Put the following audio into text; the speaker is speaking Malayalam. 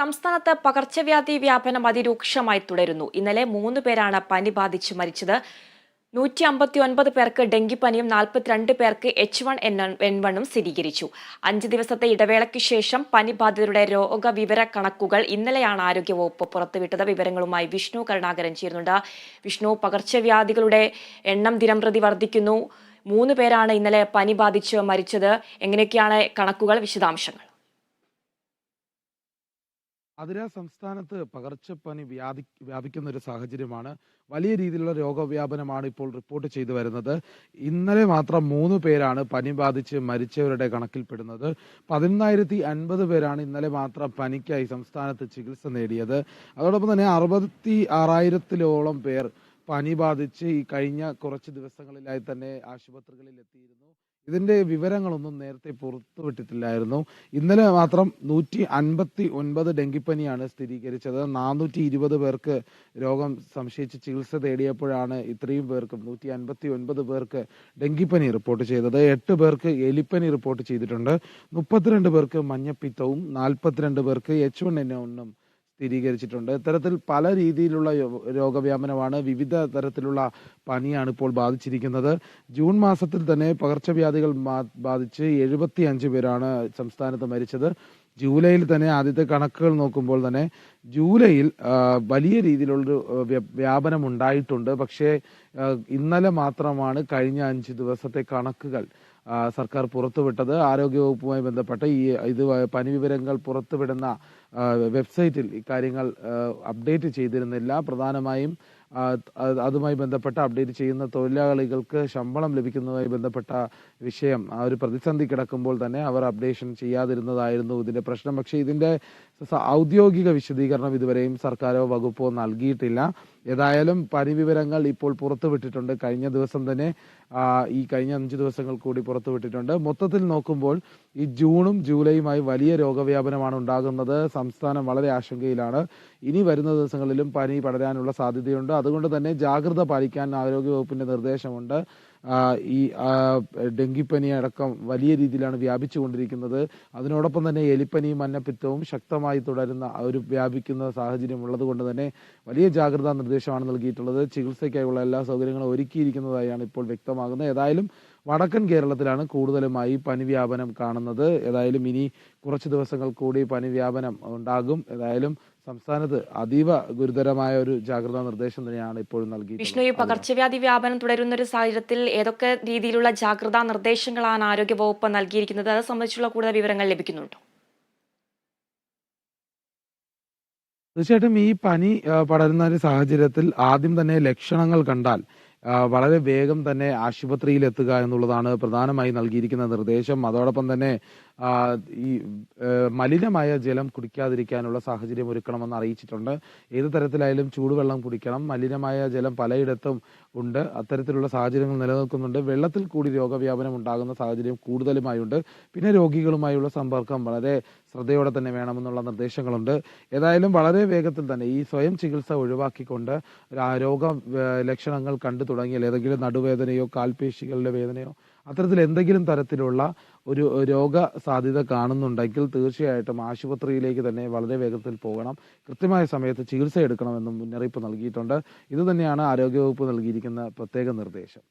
സംസ്ഥാനത്ത് പകർച്ചവ്യാധി വ്യാപനം അതിരൂക്ഷമായി തുടരുന്നു. ഇന്നലെ മൂന്ന് പേരാണ് പനി ബാധിച്ച് മരിച്ചത്. നൂറ്റി അമ്പത്തി ഒൻപത് പേർക്ക് ഡെങ്കിപ്പനിയും നാൽപ്പത്തിരണ്ട് പേർക്ക് എച്ച് വൺ എൻ എൻ വണ്ണും സ്ഥിരീകരിച്ചു. അഞ്ച് ദിവസത്തെ ഇടവേളയ്ക്ക് ശേഷം പനി ബാധിതരുടെ രോഗവിവര കണക്കുകൾ ഇന്നലെയാണ് ആരോഗ്യവകുപ്പ് പുറത്തുവിട്ടത്. വിവരങ്ങളുമായി വിഷ്ണു കരുണാകരൻ ചേരുന്നുണ്ട്. വിഷ്ണു പകർച്ചവ്യാധികളുടെ എണ്ണം ദിനംപ്രതി വർദ്ധിക്കുന്നു. മൂന്ന് പേരാണ് ഇന്നലെ പനി ബാധിച്ച് മരിച്ചത്. എങ്ങനെയൊക്കെയാണ് കണക്കുകൾ? വിശദാംശങ്ങൾ. അതിര സംസ്ഥാനത്ത് പകർച്ചപ്പനി വ്യാപി വ്യാപിക്കുന്ന ഒരു സാഹചര്യമാണ്. വലിയ രീതിയിലുള്ള രോഗവ്യാപനമാണ് ഇപ്പോൾ റിപ്പോർട്ട് ചെയ്തു വരുന്നത്. ഇന്നലെ മാത്രം മൂന്ന് പേരാണ് പനി ബാധിച്ച് മരിച്ചവരുടെ കണക്കിൽപ്പെടുന്നത്. പതിനൊന്നായിരത്തി അൻപത് പേരാണ് ഇന്നലെ മാത്രം പനിക്കായി സംസ്ഥാനത്ത് ചികിത്സ നേടിയത്. അതോടൊപ്പം തന്നെ അറുപത്തി ആറായിരത്തിലോളം പേർ പനി ബാധിച്ച് ഈ കഴിഞ്ഞ കുറച്ച് ദിവസങ്ങളിലായി തന്നെ ആശുപത്രികളിൽ എത്തിയിരുന്നു ഇതിന്റെ വിവരങ്ങളൊന്നും നേരത്തെ പുറത്തുവിട്ടിട്ടില്ലായിരുന്നു. ഇന്നലെ മാത്രം നൂറ്റി അൻപത്തി ഒൻപത് ഡെങ്കിപ്പനിയാണ് സ്ഥിരീകരിച്ചത്. നാനൂറ്റി ഇരുപത് പേർക്ക് രോഗം സംശയിച്ച് ചികിത്സ തേടിയപ്പോഴാണ് ഇത്രയും പേർക്കും നൂറ്റി അൻപത്തി ഒൻപത് പേർക്ക് ഡെങ്കിപ്പനി റിപ്പോർട്ട് ചെയ്തത്. എട്ട് പേർക്ക് എലിപ്പനി റിപ്പോർട്ട് ചെയ്തിട്ടുണ്ട്. മുപ്പത്തിരണ്ട് പേർക്ക് മഞ്ഞപ്പിത്തവും നാൽപ്പത്തിരണ്ട് പേർക്ക് എച്ച് വൺ എൻ ഒന്നും സ്ഥിരീകരിച്ചിട്ടുണ്ട്. ഇത്തരത്തിൽ പല രീതിയിലുള്ള രോഗവ്യാപനമാണ് വിവിധ തരത്തിലുള്ള പനിയാണ് ഇപ്പോൾ ബാധിച്ചിരിക്കുന്നത്. ജൂൺ മാസത്തിൽ തന്നെ പകർച്ചവ്യാധികൾ ബാധിച്ച് എഴുപത്തി അഞ്ച് പേരാണ് സംസ്ഥാനത്ത് മരിച്ചത്. ജൂലൈയിൽ തന്നെ ആദ്യത്തെ കണക്കുകൾ നോക്കുമ്പോൾ തന്നെ ജൂലൈയിൽ വലിയ രീതിയിലുള്ളൊരു വ്യാപനം ഉണ്ടായിട്ടുണ്ട് പക്ഷേ ഇന്നലെ മാത്രമാണ് കഴിഞ്ഞ അഞ്ച് ദിവസത്തെ കണക്കുകൾ. സർക്കാർ പുറത്തുവിട്ടത്. ആരോഗ്യവകുപ്പുമായി ബന്ധപ്പെട്ട് ഈ ഇത് പനി വിവരങ്ങൾ പുറത്തുവിടുന്ന വെബ്സൈറ്റിൽ ഇക്കാര്യങ്ങൾ അപ്ഡേറ്റ് ചെയ്തിരുന്നില്ല. പ്രധാനമായും അതുമായി ബന്ധപ്പെട്ട അപ്ഡേറ്റ് ചെയ്യുന്ന തൊഴിലാളികൾക്ക് ശമ്പളം ലഭിക്കുന്നതുമായി ബന്ധപ്പെട്ട വിഷയം ആ ഒരു പ്രതിസന്ധി കിടക്കുമ്പോൾ തന്നെ അവർ അപ്ഡേഷൻ ചെയ്യാതിരുന്നതായിരുന്നു ഇതിന്റെ പ്രശ്നം. പക്ഷേ ഇതിന്റെ ഔദ്യോഗിക വിശദീകരണം ഇതുവരെയും സർക്കാരോ വകുപ്പോ നൽകിയിട്ടില്ല. ഏതായാലും പരിവിവരങ്ങൾ ഇപ്പോൾ പുറത്തുവിട്ടിട്ടുണ്ട്. കഴിഞ്ഞ ദിവസം തന്നെ ഈ കഴിഞ്ഞ അഞ്ച് ദിവസങ്ങൾ കൂടി പുറത്തുവിട്ടിട്ടുണ്ട്. മൊത്തത്തിൽ നോക്കുമ്പോൾ ഈ ജൂണും ജൂലൈയുമായി വലിയ രോഗവ്യാപനമാണ് ഉണ്ടാകുന്നത്. സംസ്ഥാനം വളരെ ആശങ്കയിലാണ്. ഇനി വരുന്ന ദിവസങ്ങളിലും പനി പടരാനുള്ള സാധ്യതയുണ്ട്. അതുകൊണ്ട് തന്നെ ജാഗ്രത പാലിക്കാൻ ആരോഗ്യവകുപ്പിന്റെ നിർദ്ദേശമുണ്ട്. ഈ ഡെങ്കിപ്പനി അടക്കം വലിയ രീതിയിലാണ് വ്യാപിച്ചുകൊണ്ടിരിക്കുന്നത്. അതിനോടൊപ്പം തന്നെ എലിപ്പനിയും മഞ്ഞപ്പിത്തവും ശക്തമായി തുടരുന്ന ഒരു വ്യാപിക്കുന്ന സാഹചര്യം ഉള്ളത് കൊണ്ട് തന്നെ വലിയ ജാഗ്രതാ നിർദ്ദേശമാണ് നൽകിയിട്ടുള്ളത്. ചികിത്സയ്ക്കായുള്ള എല്ലാ സൗകര്യങ്ങളും ഒരുക്കിയിരിക്കുന്നതായാണ് ഇപ്പോൾ വ്യക്തമാകുന്നത്. ഏതായാലും വടക്കൻ കേരളത്തിലാണ് കൂടുതലുമായി പനി വ്യാപനം കാണുന്നത്. ഏതായാലും ഇനി കുറച്ച് ദിവസങ്ങൾ കൂടി പനി വ്യാപനം ഉണ്ടാകും. ഏതായാലും സംസ്ഥാനത്ത് അതീവ ഗുരുതരമായ ഒരു ജാഗ്രതാ നിർദ്ദേശം തന്നെയാണ് ഇപ്പോൾ നൽകി വിഷ്ണു ഈ പകർച്ചവ്യാധി വ്യാപനം തുടരുന്ന ഒരു സാഹചര്യത്തിൽ ഏതൊക്കെ രീതിയിലുള്ള ജാഗ്രതാ നിർദ്ദേശങ്ങളാണ് ആരോഗ്യ വകുപ്പ് നൽകിയിരിക്കുന്നത്? അത് സംബന്ധിച്ചുള്ള കൂടുതൽ വിവരങ്ങൾ ലഭിക്കുന്നുണ്ടോ? തീർച്ചയായിട്ടും ഈ പനി പടരുന്ന ഒരു സാഹചര്യത്തിൽ ആദ്യം തന്നെ ലക്ഷണങ്ങൾ കണ്ടാൽ വളരെ വേഗം തന്നെ ആശുപത്രിയിൽ എത്തുക എന്നുള്ളതാണ് പ്രധാനമായി നൽകിയിരിക്കുന്ന നിർദ്ദേശം. അതോടൊപ്പം തന്നെ ഈ മലിനമായ ജലം കുടിക്കാതിരിക്കാനുള്ള സാഹചര്യം ഒരുക്കണമെന്ന് അറിയിച്ചിട്ടുണ്ട്. ഏത് തരത്തിലായാലും ചൂടുവെള്ളം കുടിക്കണം. മലിനമായ ജലം പലയിടത്തും ഉണ്ട്. അത്തരത്തിലുള്ള സാഹചര്യങ്ങൾ നിലനിൽക്കുന്നുണ്ട്. വെള്ളത്തിൽ കൂടി രോഗവ്യാപനം ഉണ്ടാകുന്ന സാഹചര്യം കൂടുതലുമായുണ്ട്. പിന്നെ രോഗികളുമായുള്ള സമ്പർക്കം വളരെ ശ്രദ്ധയോടെ തന്നെ വേണമെന്നുള്ള നിർദ്ദേശങ്ങളുണ്ട്. ഏതായാലും വളരെ വേഗത്തിൽ തന്നെ ഈ സ്വയം ചികിത്സ ഒഴിവാക്കിക്കൊണ്ട് രോഗ ലക്ഷണങ്ങൾ കണ്ടു തുടങ്ങിയാൽ ഏതെങ്കിലും നടുവേദനയോ കാൽപേശികളുടെ വേദനയോ അത്തരത്തിൽ എന്തെങ്കിലും തരത്തിലുള്ള ഒരു രോഗ സാധ്യത കാണുന്നുണ്ടെങ്കിൽ തീർച്ചയായിട്ടും ആശുപത്രിയിലേക്ക് തന്നെ വളരെ വേഗത്തിൽ പോകണം. കൃത്യമായ സമയത്ത് ചികിത്സ എടുക്കണമെന്നും മുന്നറിയിപ്പ് നൽകിയിട്ടുണ്ട്. ഇത് തന്നെയാണ് ആരോഗ്യവകുപ്പ് നൽകിയിരിക്കുന്ന പ്രത്യേക നിർദ്ദേശം.